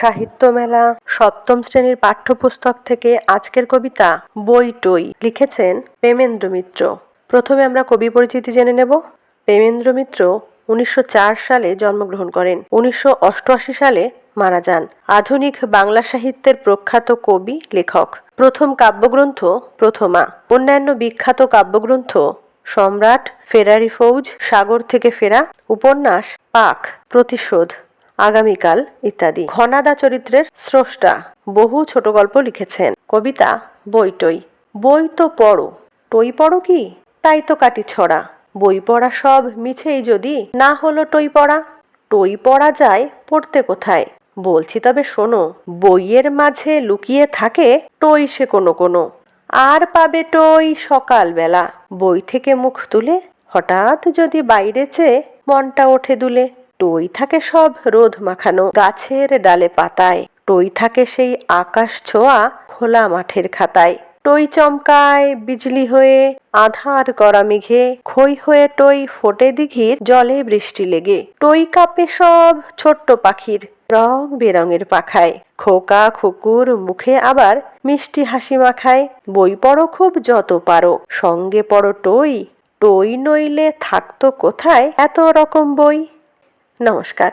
সাহিত্য মেলা সপ্তম শ্রেণির পাঠ্যপুস্তক থেকে আজকের কবিতা বই টই লিখেছেন প্রেমেন্দ্র মিত্র। প্রথমে আমরা কবি পরিচিতি জেনে নেব। প্রেমেন্দ্র মিত্র উনিশশো চার সালে জন্মগ্রহণ করেন। উনিশশো অষ্টআশি সালে মারা যান। আধুনিক বাংলা সাহিত্যের প্রখ্যাত কবি, লেখক। প্রথম কাব্যগ্রন্থ প্রথমা। অন্যান্য বিখ্যাত কাব্যগ্রন্থ সম্রাট, ফেরারি ফৌজ, সাগর থেকে ফেরা, উপন্যাস, পাক, প্রতিশোধ। আগামীকাল ইত্যাদি। ঘনাদা চরিত্রের স্রষ্টা বহু ছোট গল্প লিখেছেন। কবিতা বইটই বই তো পড়ো। টই পড়ো কি? তাই তো কাটি ছড়া। বই পড়া সব মিছেই যদি না হলো টই পড়া। টই পড়া যায় পড়তে কোথায়? বলছি তবে শোনো, বইয়ের মাঝে লুকিয়ে থাকে টই সে কোনো কোনো। আর পাবে টই সকালবেলা। বই থেকে মুখ তুলে হঠাৎ যদি বাইরে চেয়ে মনটা ওঠে দুলে। টই থাকে সব রোদ মাখানো গাছের ডালে পাতায়। টই থাকে সেই আকাশ ছোঁয়া খোলা মাঠের খাতায়। টই চমকায় বিজলি হয়ে আধার করা মেঘে। খই হয়ে টই ফোটে দিঘির জলে বৃষ্টি লেগে। টই কাপে সব ছোট্ট পাখির রং বেরঙের পাখায়। খোকা খুকুর মুখে আবার মিষ্টি হাসি মাখায়। বই পড়ো খুব যত পারো, সঙ্গে পড়ো টই। টই নইলে থাকতো কোথায় এত রকম বই? নমস্কার।